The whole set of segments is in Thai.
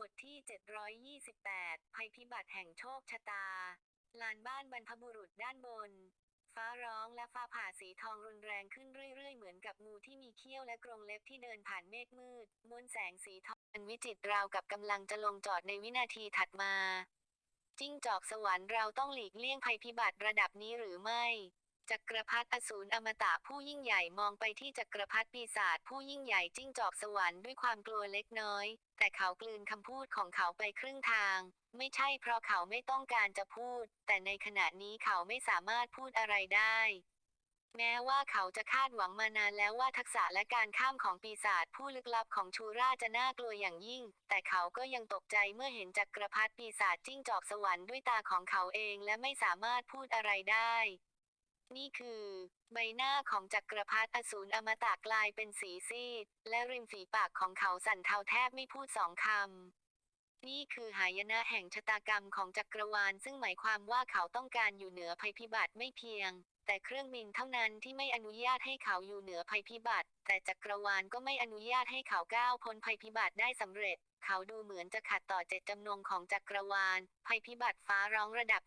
บทที่ 728 ภัยพิบัติแห่งโชคชะตา ลานบ้านบรรพบุรุษด้านบน ฟ้าร้องและฟ้าผ่าสีทองรุนแรงขึ้นเรื่อยๆ เหมือนกับงูที่มีเขี้ยวและกรงเล็บที่เดินผ่านเมฆมืดมวลแสงสีทองอันวิจิตราวกับกำลังจะลงจอดในวินาทีถัดมา จิ้งจอกสวรรค์เราต้องหลีกเลี่ยงภัยพิบัติระดับนี้หรือไม่ จักรพรรดิอสูรอมตะผู้ยิ่งใหญ่มองไปที่จักรพรรดิปีศาจผู้ยิ่งใหญ่จิ้งจอกสวรรค์ด้วยความกลัวเล็กน้อย แต่เขากลืนคำพูดของเขาไปครึ่งทาง ไม่ใช่เพราะเขาไม่ต้องการจะพูด แต่ในขณะนี้เขาไม่สามารถพูดอะไรได้ แม้ว่าเขาจะคาดหวังมานานแล้วว่าทักษะและการข้ามของปีศาจผู้ลึกลับของชูราจะน่ากลัวอย่างยิ่ง แต่เขาก็ยังตกใจเมื่อเห็นจักรพรรดิปีศาจจิ้งจอกสวรรค์ด้วยตาของเขาเองและไม่สามารถพูดอะไรได้ นี่คือ ใบหน้าของจักรพรรดิอสูรอมตะกลายเป็นสีซีด และริมฝีปากของเขาสั่นเทาแทบไม่พูดสองคำ นี่คือหายนะแห่งชะตากรรมของจักรวาลซึ่งหมายความว่าเขาต้องการอยู่เหนือภัยพิบัติไม่เพียง แต่เครื่องบินเท่านั้นที่ไม่อนุญาตให้เขาอยู่เหนือภัยพิบัติ แต่จักรวาลก็ไม่อนุญาตให้เขาก้าวพ้นภัยพิบัติได้สำเร็จ เขาดูเหมือนจะขัดต่อเจตจำนงของจักรวาล ภัยพิบัติฟ้าร้องระดับ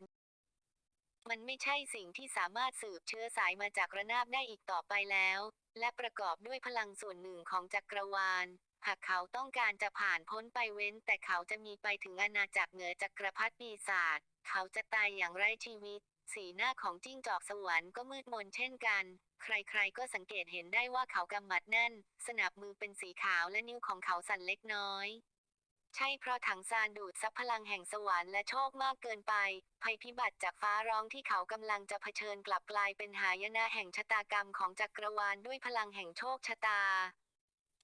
มันไม่ใช่สิ่งที่สามารถสืบเชื้อสายมาจากระนาบได้อีกต่อไปแล้ว และประกอบด้วยพลังส่วนหนึ่งของจักรวาล หากเขาต้องการจะผ่านพ้นไปเว้น แต่เขาจะมีไปถึงอาณาจักรเหนือจักรพรรดิปีศาจเขาจะตายอย่างไร้ชีวิต สีหน้าของจิ้งจอกสวรรค์ก็มืดมนเช่นกัน ใครๆก็สังเกตเห็นได้ว่าเขากำมัดแน่น สนับมือเป็นสีขาวและนิ้วของเขาสั่นเล็กน้อย ใช่เพราะถังซานดูดซับพลังแห่งสวรรค์และโชคมากเกินไป ภัยพิบัติจากฟ้าร้องที่เขากำลังจะเผชิญกลับกลายเป็นหายนะแห่งชะตากรรมของจักรวาลด้วยพลังแห่งโชคชะตา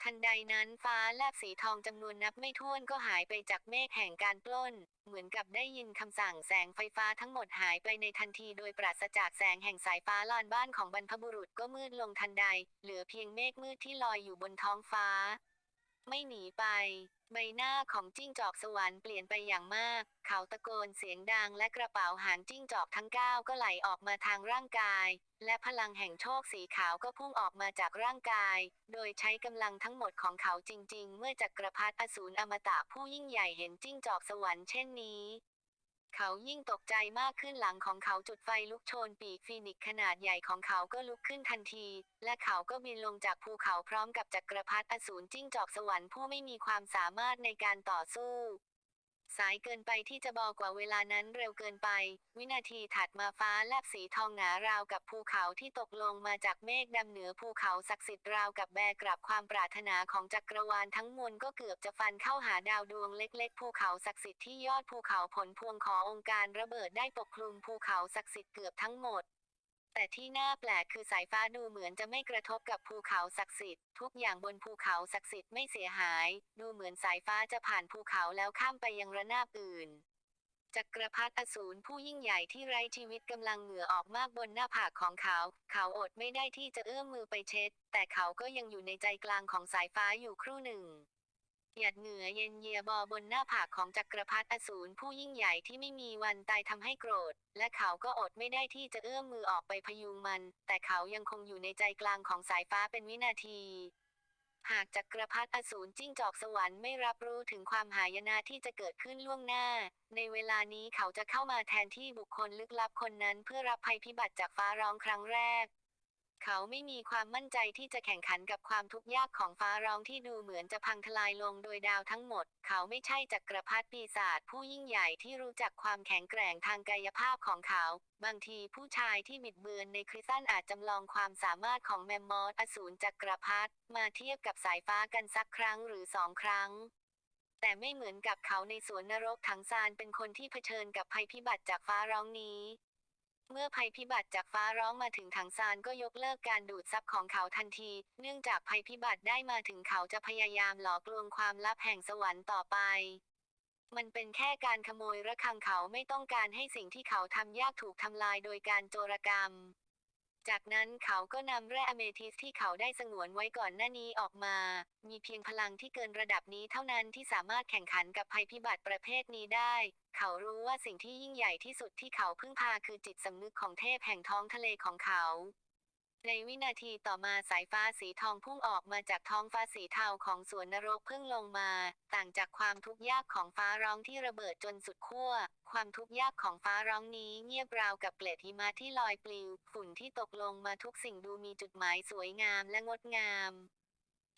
ทันใดนั้นฟ้าแลบสีทองจำนวนนับไม่ถ้วนก็หายไปจากเมฆแห่งการปล้น เหมือนกับได้ยินคำสั่งแสงไฟฟ้าทั้งหมดหายไปในทันทีโดยปราศจากแสงแห่งสายฟ้าลานบ้านของบรรพบุรุษก็มืดลงทันใด เหลือเพียงเมฆมืดที่ลอยอยู่บนท้องฟ้า ไม่หนีไป ใบหน้าของจิ้งจอกสวรรค์เปลี่ยนไปอย่างมาก เขาตะโกนเสียงดังและกระเป๋าหางจิ้งจอกทั้งเก้าก็ไหลออกมาทางร่างกาย และพลังแห่งโชคสีขาวก็พุ่งออกมาจากร่างกาย โดยใช้กำลังทั้งหมดของเขาจริง ๆ เมื่อจักรพรรดิอสูรอมตะผู้ยิ่งใหญ่เห็นจิ้งจอกสวรรค์เช่นนี้ เขายิ่งตกใจมากขึ้นหลังของเขาจุดไฟลุกโชนปีกฟีนิกขนาดใหญ่ของเขาก็ลุกขึ้นทันที และเขาก็บินลงจากภูเขาพร้อมกับจักรพรรดิอสูรจิ้งจอกสวรรค์ผู้ไม่มีความสามารถในการต่อสู้ สายเกินไปที่จะบอกว่าเวลานั้นเร็วเกินไป วินาทีถัดมาฟ้าแลบสีทองหนาราวกับภูเขาที่ตกลงมาจากเมฆดำเหนือภูเขาศักดิ์สิทธิ์ราวกับแบกกลับความปรารถนาของจักรวาลทั้งมวลก็เกือบจะฟันเข้าหาดาวดวงเล็ก ๆ ภูเขาศักดิ์สิทธิ์ที่ยอดภูเขาผลพวงขององค์การระเบิดได้ปกคลุมภูเขาศักดิ์สิทธิ์เกือบทั้งหมด แต่ที่น่าแปลกคือสายฟ้าดูเหมือนจะไม่กระทบกับภูเขาศักดิ์สิทธิ์ทุกอย่างบนภูเขาศักดิ์สิทธิ์ไม่เสียหาย ดูเหมือนสายฟ้าจะผ่านภูเขาแล้วข้ามไปยังระนาบอื่นจักรพรรดิอสูรผู้ยิ่งใหญ่ที่ไร้ชีวิตกำลังเหงื่อออกมากบนหน้าผากของเขา เขาอดไม่ได้ที่จะเอื้อมมือไปเช็ด แต่เขาก็ยังอยู่ในใจกลางของสายฟ้าอยู่ครู่หนึ่ง หยาดเหงื่อเย็นเยียบอบนหน้าผากของจักรพรรดิอสูรผู้ยิ่งใหญ่ที่ไม่มีวันตายทำให้โกรธ และเขาก็อดไม่ได้ที่จะเอื้อมมือออกไปพยุงมัน แต่เขายังคงอยู่ในใจกลางของสายฟ้าเป็นวินาทีหากจักรพรรดิอสูรจิ้งจอกสวรรค์ไม่รับรู้ถึงความหายนะที่จะเกิดขึ้นล่วงหน้า ในเวลานี้เขาจะเข้ามาแทนที่บุคคลลึกลับคนนั้นเพื่อรับภัยพิบัติจากฟ้าร้องครั้งแรก เขาไม่มีความมั่นใจที่จะแข่งขันกับความทุกข์ยากของฟ้าร้องที่ดูเหมือนจะพังทลายลงโดยดาวทั้งหมด เขาไม่ใช่จักรพรรดิปีศาจผู้ยิ่งใหญ่ที่รู้จักความแข็งแกร่งทางกายภาพของเขา บางทีผู้ชายที่บิดเบือนในคริสตันอาจจำลองความสามารถของแมมมอสอสูรจักรพรรดิมาเทียบกับสายฟ้ากันสักครั้งหรือสองครั้งแต่ไม่เหมือนกับเขาในสวนนรกถังซานเป็นคนที่เผชิญกับภัยพิบัติจากฟ้าร้องนี้ เมื่อภัยพิบัติจากฟ้าร้องมาถึงถังซานก็ยกเลิกการดูดซับของเขาทันที เนื่องจากภัยพิบัติได้มาถึงเขาจะพยายามหลอกลวงความลับแห่งสวรรค์ต่อไป มันเป็นแค่การขโมยระฆังเขาไม่ต้องการให้สิ่งที่เขาทำยากถูกทำลายโดยการโจรกรรม จากนั้นเขาก็นำแร่อเมทิสที่เขาได้สงวนไว้ก่อนหน้านี้ออกมา มีเพียงพลังที่เกินระดับนี้เท่านั้นที่สามารถแข่งขันกับภัยพิบัติประเภทนี้ได้ เขารู้ว่าสิ่งที่ยิ่งใหญ่ที่สุดที่เขาพึ่งพาคือจิตสำนึกของเทพแห่งท้องทะเลของเขา ในวินาทีต่อมาสายฟ้าสีทองพุ่งออกมาจากท้องฟ้าสีเทาของสวนนรกเพิ่งลงมา ต่างจากความทุกข์ยากของฟ้าร้องที่ระเบิดจนสุดขั้ว ความทุกข์ยากของฟ้าร้องนี้เงียบราวกับเกล็ดหิมะที่ลอยปลิว ฝุ่นที่ตกลงมาทุกสิ่งดูมีจุดหมายสวยงามและงดงาม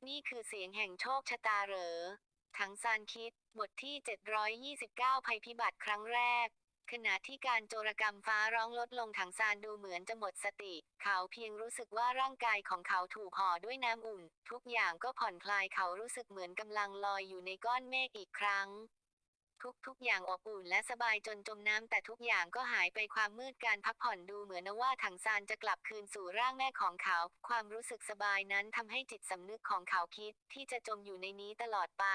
นี่คือเสียงแห่งโชคชะตาเหรอถังซานคิด บทที่ 729ภัยพิบัติครั้งแรก ขณะที่การโจรกรรมฟ้าร้องลดลงถังซานดูเหมือนจะหมดสติ เขาเพียงรู้สึกว่าร่างกายของเขาถูกห่อด้วยน้ำอุ่น ทุกอย่างก็ผ่อนคลายเขารู้สึกเหมือนกำลังลอยอยู่ในก้อนเมฆอีกครั้ง ทุกๆ อย่างอบอุ่นและสบายจนจมน้ำแต่ทุกอย่างก็หายไปความมืดการพักผ่อนดูเหมือนว่าถังซานจะกลับคืนสู่ร่างแม่ของเขา ความรู้สึกสบายนั้นทำให้จิตสำนึกของเขาคิด ที่จะจมอยู่ในนี้ตลอดไป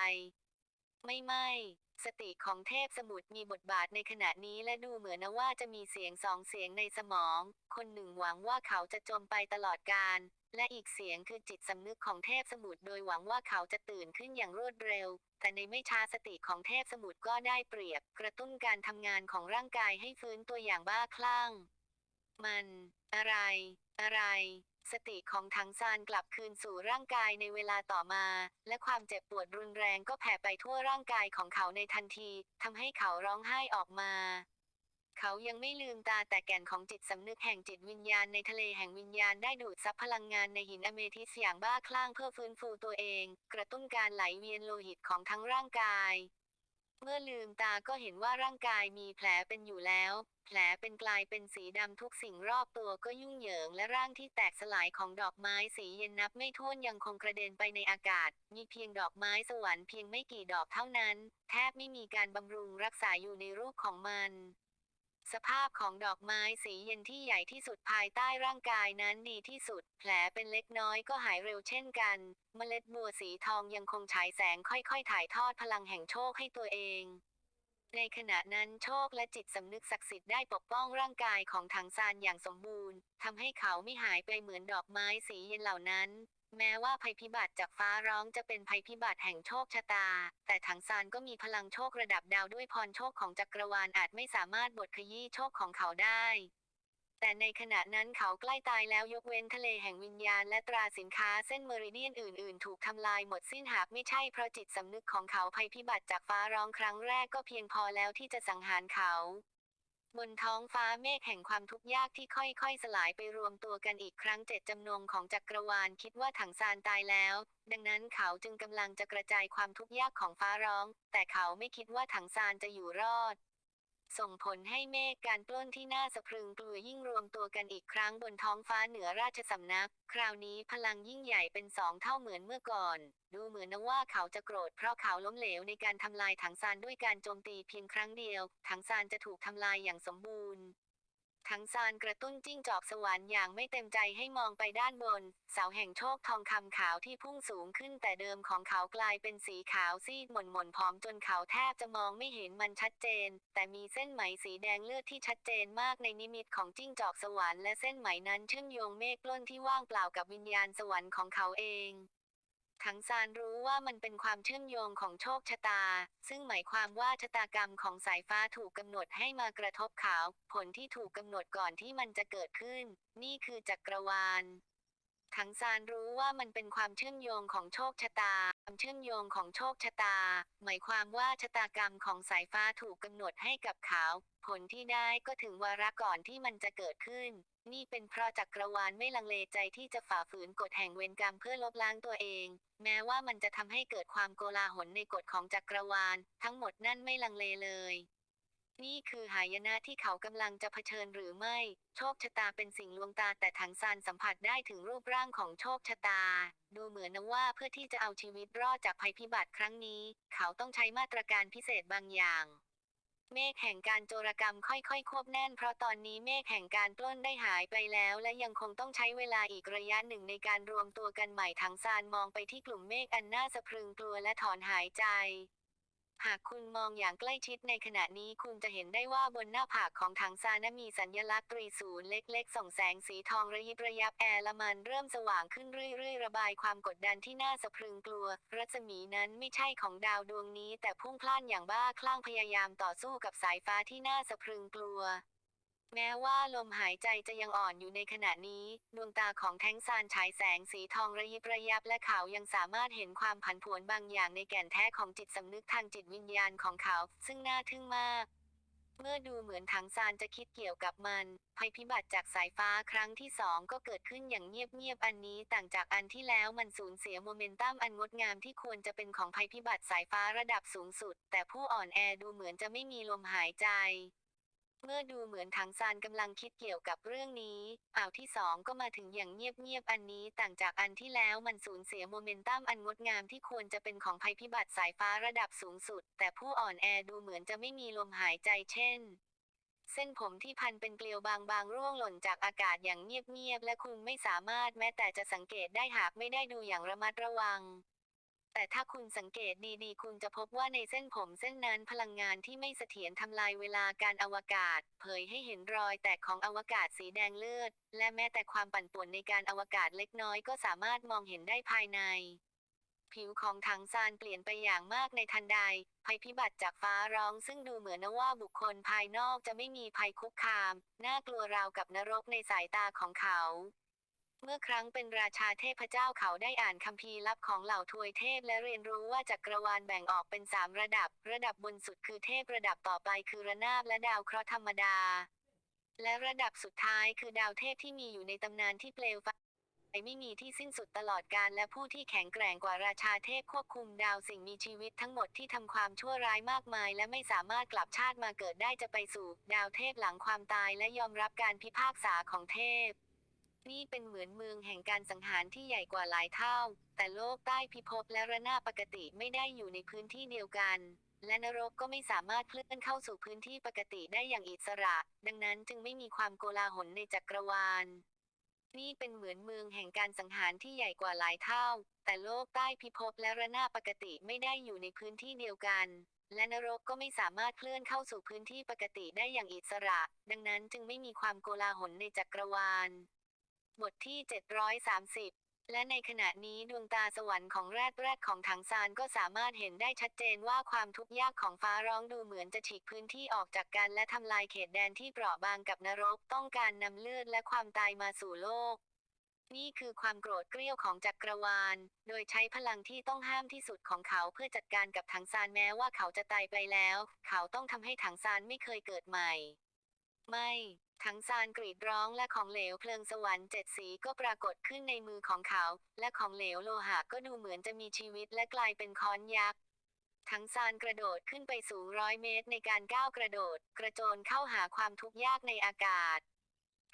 ไม่ไม่ สติของเทพสมุทรมีบทบาทในขณะนี้และดูเหมือนว่าจะมีเสียงสองเสียงในสมอง คนหนึ่งหวังว่าเขาจะจมไปตลอดกาล และอีกเสียงคือจิตสำนึกของเทพสมุทรโดยหวังว่าเขาจะตื่นขึ้นอย่างรวดเร็ว แต่ในไม่ช้าสติของเทพสมุทรก็ได้เปรียบ กระตุ้นการทำงานของร่างกายให้ฟื้นตัวอย่างบ้าคลั่ง มัน อะไร อะไร สติของถังซานกลับคืนสู่ร่างกายในเวลาต่อมา และความเจ็บปวดรุนแรงก็แผ่ไปทั่วร่างกายของเขาในทันทีทำให้เขาร้องไห้ออกมา เขายังไม่ลืมตาแต่แก่นของจิตสำนึกแห่งจิตวิญญาณในทะเลแห่งวิญญาณได้ดูดซับพลังงานในหินอเมทิสอย่างบ้าคลั่งเพื่อฟื้นฟูตัวเอง กระตุ้นการไหลเวียนโลหิตของทั้งร่างกายเมื่อลืมตาก็เห็นว่าร่างกายมีแผลเป็นอยู่แล้ว แผลเป็นกลายเป็นสีดำทุกสิ่งรอบตัวก็ยุ่งเหยิง และร่างที่แตกสลายของดอกไม้สีเย็นนับไม่ถ้วนยังคงกระเด็นไปในอากาศ มีเพียงดอกไม้สวรรค์เพียงไม่กี่ดอกเท่านั้น แทบไม่มีการบำรุงรักษาอยู่ในรูปของมันสภาพของดอกไม้สีเย็นที่ใหญ่ที่สุดภายใต้ร่างกายนั้นดีที่สุด แผลเป็นเล็กน้อยก็หายเร็วเช่นกัน เมล็ดบัวสีทองยังคงฉายแสงค่อยๆ ถ่ายทอดพลังแห่งโชคให้ตัวเอง ในขณะนั้นโชคและจิตสำนึกศักดิ์สิทธิ์ได้ปกป้องร่างกายของถังซานอย่างสมบูรณ์ทำให้เขาไม่หายไปเหมือนดอกไม้สีเย็นเหล่านั้น แม้ว่าภัยพิบัติจากฟ้าร้องจะเป็นภัยพิบัติแห่งโชคชะตา แต่ถังซานก็มีพลังโชคระดับดาวด้วยพรโชคของจักรวาลอาจไม่สามารถบดขยี้โชคของเขาได้ แต่ในขณะนั้นเขาใกล้ตายแล้วยกเว้นทะเลแห่งวิญญาณและตราสินค้าเส้นเมริเดียนอื่น ๆ ถูกทำลายหมดสิ้นหากไม่ใช่เพราะจิตสำนึกของเขาภัยพิบัติจากฟ้าร้องครั้งแรกก็เพียงพอแล้วที่จะสังหารเขา บนท้องฟ้าเมฆแห่งความทุกข์ยากที่ค่อย ๆ สลายไปรวมตัวกันอีกครั้งเจ็ดจำนงของจักรวาลคิดว่าถังซานตายแล้ว ดังนั้นเขาจึงกำลังจะกระจายความทุกข์ยากของฟ้าร้อง แต่เขาไม่คิดว่าถังซานจะอยู่รอด ส่งผลให้เมฆการปล้นที่น่าสะพรึงกลัวยิ่งรวมตัวกันอีกครั้งบนท้องฟ้าเหนือราชสำนัก คราวนี้พลังยิ่งใหญ่เป็นสองเท่าเหมือนเมื่อก่อน ดูเหมือนนว่าเขาจะโกรธเพราะเขาล้มเหลวในการทำลายถังซานด้วยการโจมตีเพียงครั้งเดียว ถังซานจะถูกทำลายอย่างสมบูรณ์ ถังซานกระตุ้นจิ้งจอกสวรรค์อย่างไม่เต็มใจให้มองไปด้านบน เสาแห่งโชคทองคำขาวที่พุ่งสูงขึ้นแต่เดิมของเขากลายเป็นสีขาวซีดหม่นหม่นๆผอมจนเขาแทบจะมองไม่เห็นมันชัดเจน แต่มีเส้นไหมสีแดงเลือดที่ชัดเจนมากในนิมิตของจิ้งจอกสวรรค์และเส้นไหมนั้นเชื่อมโยงเมฆล้นที่ว่างเปล่ากับวิญญาณสวรรค์ของเขาเอง ถังซานรู้ว่ามันเป็นความเชื่อมโยงของโชคชะตา ซึ่งหมายความว่าชะตากรรมของสายฟ้าถูกกำหนดให้มากระทบเขา ผลที่ถูกกำหนดก่อนที่มันจะเกิดขึ้น นี่คือจักรวาล ถังซานรู้ว่ามันเป็นความเชื่อมโยงของโชคชะตา ความเชื่อมโยงของโชคชะตา หมายความว่าชะตากรรมของสายฟ้าถูกกำหนดให้กับเขา ผลที่ได้ก็ถึงวาระก่อนที่มันจะเกิดขึ้น นี่เป็นเพราะจักรวาลไม่ลังเลใจที่จะฝ่าฝืนกฎแห่งเวรกรรมเพื่อลบล้างตัวเอง แม้ว่ามันจะทำให้เกิดความโกลาหลในกฎของจักรวาล ทั้งหมดนั่นไม่ลังเลเลย นี่คือหายนะที่เขากำลังจะเผชิญหรือไม่ โชคชะตาเป็นสิ่งลวงตาแต่ถังซานสัมผัสได้ถึงรูปร่างของโชคชะตา ดูเหมือนนะว่าเพื่อที่จะเอาชีวิตรอดจากภัยพิบัติครั้งนี้ เขาต้องใช้มาตรการพิเศษบางอย่าง เมฆแห่งการโจรกรรมค่อยๆ ควบแน่น เพราะตอนนี้เมฆแห่งการปล้นได้หายไปแล้ว และยังคงต้องใช้เวลาอีกระยะหนึ่งในการรวมตัวกันใหม่ถังซานมองไปที่กลุ่มเมฆอันน่าสะพรึงกลัวและถอนหายใจ หากคุณมองอย่างใกล้ชิดในขณะนี้คุณจะเห็นได้ว่าบนหน้าผากของถังซานะมีสัญลักษณ์ตรีศูนย์เล็กๆ ส่องแสงสีทองระยิบระยับแอร์ละมันเริ่มสว่างขึ้นเรื่อยๆ ระบายความกดดันที่น่าสะพรึงกลัว รัศมีนั้นไม่ใช่ของดาวดวงนี้ แต่พุ่งพล่านอย่างบ้าคลั่งพยายามต่อสู้กับสายฟ้าที่น่าสะพรึงกลัว แม้ว่าลมหายใจจะยังอ่อนอยู่ในขณะนี้ ดวงตาของแท้งซานฉายแสงสีทองระยิบระยับและเขายังสามารถเห็นความผันผวนบางอย่างในแก่นแท้ของจิตสำนึกทางจิตวิญญาณของเขา ซึ่งน่าทึ่งมาก เมื่อดูเหมือนถังซานจะคิดเกี่ยวกับมัน ภัยพิบัติจากสายฟ้าครั้งที่สองก็เกิดขึ้นอย่างเงียบๆอันนี้ต่างจากอันที่แล้วมันสูญเสียโมเมนตัมอันงดงามที่ควรจะเป็นของภัยพิบัติสายฟ้าระดับสูงสุด แต่ผู้อ่อนแอดูเหมือนจะไม่มีลมหายใจ เมื่อดูเหมือนถังซานกำลังคิดเกี่ยวกับเรื่องนี้ อ่าวที่สองก็มาถึงอย่างเงียบๆอันนี้ต่างจากอันที่แล้วมันสูญเสียโมเมนตัมอันงดงามที่ควรจะเป็นของภัยพิบัติสายฟ้าระดับสูงสุด แต่ผู้อ่อนแอดูเหมือนจะไม่มีลมหายใจเช่น เส้นผมที่พันเป็นเกลียวบางๆร่วงหล่นจากอากาศอย่างเงียบๆและคุณไม่สามารถแม้แต่จะสังเกตได้หากไม่ได้ดูอย่างระมัดระวัง แต่ถ้าคุณสังเกตดีๆ คุณจะพบว่าในเส้นผมเส้นนั้นพลังงานที่ไม่เสถียรทำลายเวลาการอวกาศ เผยให้เห็นรอยแตกของอวกาศสีแดงเลือด และแม้แต่ความปั่นป่วนในการอวกาศเล็กน้อยก็สามารถมองเห็นได้ภายใน ผิวของถังซานเปลี่ยนไปอย่างมากในทันใด ภัยพิบัติจากฟ้าร้องซึ่งดูเหมือนว่าบุคคลภายนอกจะไม่มีภัยคุกคาม น่ากลัวราวกับนรกในสายตาของเขา เมื่อครั้งเป็นราชาเทพเจ้าเขาได้อ่านคัมภีร์ลับของเหล่าทวยเทพและเรียนรู้ว่าจักรวาลแบ่งออกเป็นสามระดับ ระดับบนสุดคือเทพระดับต่อไปคือระนาบและดาวเคราะห์ธรรมดา และระดับสุดท้ายคือดาวเทพที่มีอยู่ในตำนานที่เปลวไฟไม่มีที่สิ้นสุดตลอดกาลและผู้ที่แข็งแกร่งกว่าราชาเทพควบคุมดาวสิ่งมีชีวิตทั้งหมดที่ทำความชั่วร้ายมากมาย และไม่สามารถกลับชาติมาเกิดได้จะไปสู่ ดาวเทพหลังความตายและยอมรับการพิพากษาของเทพ นี่เป็นเหมือนเมืองแห่งการสังหารที่ใหญ่กว่าหลายเท่า แต่โลกใต้พิภพและระนาบปกติไม่ได้อยู่ในพื้นที่เดียวกัน และนรกก็ไม่สามารถเคลื่อนเข้าสู่พื้นที่ปกติได้อย่างอิสระ ดังนั้นจึงไม่มีความโกลาหลในจักรวาล นี่เป็นเหมือนเมืองแห่งการสังหารที่ใหญ่กว่าหลายเท่า แต่โลกใต้พิภพและระนาบปกติไม่ได้อยู่ในพื้นที่เดียวกันและนรกก็ไม่สามารถเคลื่อนเข้าสู่พื้นที่ปกติได้อย่างอิสระ ดังนั้นจึงไม่มีความโกลาหลในจักรวาล บทที่ 730 และในขณะนี้ดวงตาสวรรค์ของแรดแรดของถังซานก็สามารถเห็นได้ชัดเจนว่าความทุกข์ยากของฟ้าร้องดูเหมือนจะฉีกพื้นที่ออกจากกันและทำลายเขตแดนที่เปราะบางกับนรกต้องการนำเลือดและความตายมาสู่โลก นี่คือความโกรธเกรี้ยวของจักรวาล โดยใช้พลังที่ต้องห้ามที่สุดของเขาเพื่อจัดการกับถังซานแม้ว่าเขาจะตายไปแล้ว เขาต้องทำให้ถังซานไม่เคยเกิดใหม่ ไม่ ทั้งซานกรีดร้องและของเหลวเพลิงสวรรค์เจ็ดสีก็ปรากฏขึ้นในมือของเขา และของเหลวโลหะก็ดูเหมือนจะมีชีวิตและกลายเป็นค้อนยักษ์ทั้งซานกระโดดขึ้นไปสูงร้อยเมตรในการก้าวกระโดด กระโจนเข้าหาความทุกข์ยากในอากาศ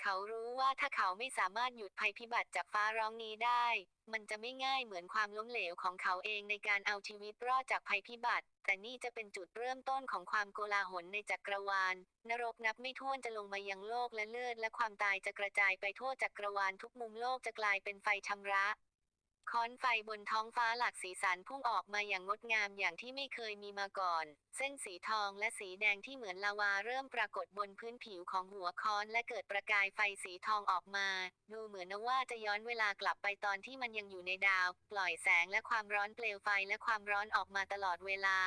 เขารู้ว่าถ้าเขาไม่สามารถหยุดภัยพิบัติจากฟ้าร้องนี้ได้ มันจะไม่ง่ายเหมือนความล้มเหลวของเขาเองในการเอาชีวิตรอดจากภัยพิบัติ แต่นี่จะเป็นจุดเริ่มต้นของความโกลาหลในจักรวาล นรกนับไม่ถ้วนจะลงมายังโลกและเลือดและความตายจะกระจายไปทั่วจักรวาลทุกมุมโลกจะกลายเป็นไฟชำระ ค้อนไฟบนท้องฟ้าหลากสีสันพุ่งออกมาอย่างงดงามอย่างที่ไม่เคยมีมาก่อน เส้นสีทองและสีแดงที่เหมือนลาวาเริ่มปรากฏบนพื้นผิวของหัวค้อนและเกิดประกายไฟสีทองออกมา ดูเหมือนว่าจะย้อนเวลากลับไปตอนที่มันยังอยู่ในดาว ปล่อยแสงและความร้อนเปลวไฟและความร้อนออกมาตลอดเวลา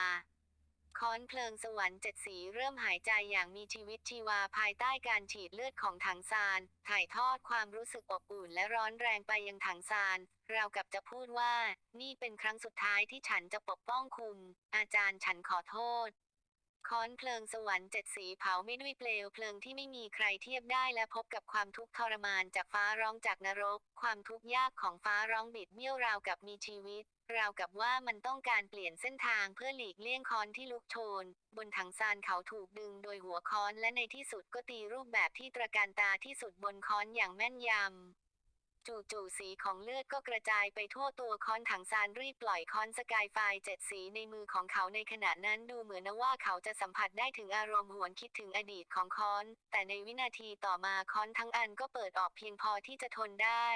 ค้อนเพลิงสวรรค์เจ็ดสีเริ่มหายใจอย่างมีชีวิตชีวาภายใต้การฉีดเลือดของถังซาน ถ่ายทอดความรู้สึกอบอุ่นและร้อนแรงไปยังถังซาน เรากับจะพูดว่า นี่เป็นครั้งสุดท้ายที่ฉันจะปกป้องคุณ อาจารย์ฉันขอโทษ ค้อนเพลิงสวรรค์เจ็ดสีเผาไม่ด้วยเปลวเพลิงที่ไม่มีใครเทียบได้และพบกับความทุกข์ทรมานจากฟ้าร้องจากนรก ความทุกข์ยากของฟ้าร้องบิดเบี้ยวราวกับมีชีวิต ราวกับว่ามันต้องการเปลี่ยนเส้นทางเพื่อหลีกเลี่ยงค้อนที่ลุกโชน บนถังซานเขาถูกดึงโดยหัวค้อนและในที่สุดก็ตีรูปแบบที่ตระการตาที่สุดบนค้อนอย่างแม่นยำ จู่ๆสีของเลือดก็กระจายไปทั่วตัวคอนถังซานรีบปล่อยคอนสกายไฟเจ็ดสีในมือของเขาในขณะนั้นดูเหมือนนะว่าเขาจะสัมผัสได้ถึงอารมณ์หวนคิดถึงอดีตของคอน แต่ในวินาทีต่อมาคอนทั้งอันก็เปิดออกเพียงพอที่จะทนได้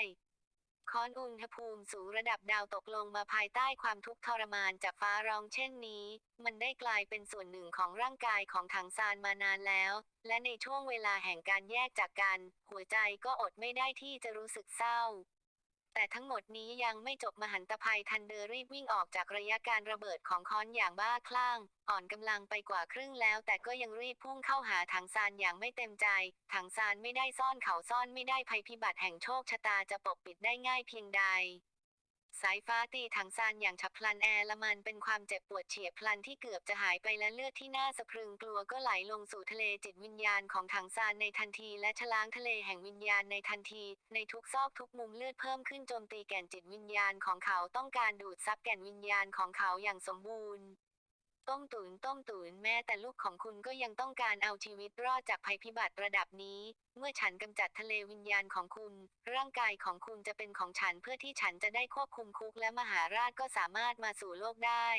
ค้อนอุณหภูมิสูงระดับดาวตกลงมาภายใต้ความทุกข์ทรมานจากฟ้าร้องเช่นนี้ มันได้กลายเป็นส่วนหนึ่งของร่างกายของถังซานมานานแล้ว และในช่วงเวลาแห่งการแยกจากกัน หัวใจก็อดไม่ได้ที่จะรู้สึกเศร้า แต่ทั้งหมดนี้ยังไม่จบมหันตภัยทันเดอรีบวิ่งออกจากระยะการระเบิดของค้อนอย่างบ้าคลั่ง อ่อนกำลังไปกว่าครึ่งแล้ว แต่ก็ยังรีบพุ่งเข้าหาถังซานอย่างไม่เต็มใจ ถังซานไม่ได้ซ่อนเขาซ่อนไม่ได้ภัยพิบัติแห่งโชคชะตาจะปกปิดได้ง่ายเพียงใด สายฟ้าตีถังซานอย่างฉับพลันแอร์ละมันเป็นความเจ็บปวดเฉียบพลันที่เกือบจะหายไปและเลือดที่น่าสะพรึงกลัวก็ไหลลงสู่ทะเลจิตวิญญาณของถังซานในทันที และชล้างทะเลแห่งวิญญาณในทันที ในทุกซอกทุกมุมเลือดเพิ่มขึ้นโจมตีแก่นจิตวิญญาณของเขาต้องการดูดซับแก่นวิญญาณของเขาอย่างสมบูรณ์ ต้มตุนต้มตุนแม้แต่ลูกของคุณก็ยังต้องการเอาชีวิตรอดจากภัยพิบัติระดับนี้ เมื่อฉันกำจัดทะเลวิญญาณของคุณ ร่างกายของคุณจะเป็นของฉันเพื่อที่ฉันจะได้ควบคุมคุกและมหาราชก็สามารถมาสู่โลกได้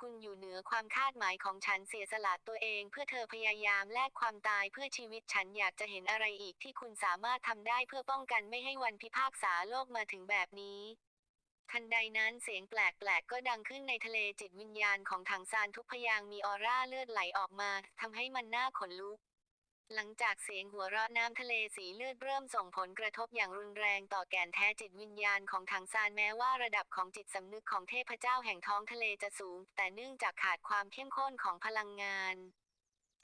คุณอยู่เหนือความคาดหมายของฉันเสียสละตัวเอง เพื่อเธอพยายามแลกความตายเพื่อชีวิตฉันอยากจะเห็นอะไรอีกที่คุณสามารถทำได้เพื่อป้องกันไม่ให้วันพิพากษาโลกมาถึงแบบนี้ ทันใดนั้นเสียงแปลกๆก็ดังขึ้นในทะเลจิตวิญญาณของถังซานทุกพยางค์มีออร่าเลือดไหลออกมาทำให้มันน่าขนลุก หลังจากเสียงหัวเราะน้ำทะเลสีเลือดเริ่มส่งผลกระทบอย่างรุนแรงต่อแก่นแท้จิตวิญญาณของถังซานแม้ว่าระดับของจิตสำนึกของเทพเจ้าแห่งท้องทะเลจะสูง แต่เนื่องจากขาดความเข้มข้นของพลังงาน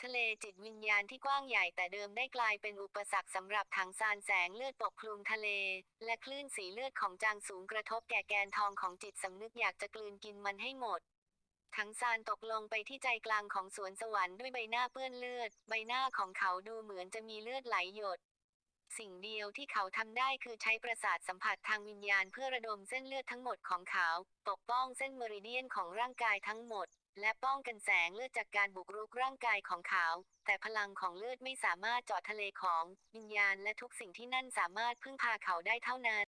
ทะเลจิตวิญญาณที่กว้างใหญ่แต่เดิมได้กลายเป็นอุปสรรคสำหรับถังซานแสงเลือดปกคลุมทะเล และคลื่นสีเลือดของจางสูงกระทบแก่แกนทองของจิตสำนึกอยากจะกลืนกินมันให้หมดถังซานตกลงไปที่ใจกลางของสวนสวรรค์ด้วยใบหน้าเปื้อนเลือด ใบหน้าของเขาดูเหมือนจะมีเลือดไหลหยด สิ่งเดียวที่เขาทำได้คือใช้ประสาทสัมผัสทางวิญญาณเพื่อระดมเส้นเลือดทั้งหมดของเขา ปกป้องเส้นเมริเดียนของร่างกายทั้งหมด และป้องกันแสงเลือดจากการบุกรุกร่างกายของเขา แต่พลังของเลือดไม่สามารถเจาะทะเลของวิญญาณและทุกสิ่งที่นั่นสามารถพึ่งพาเขาได้เท่านั้น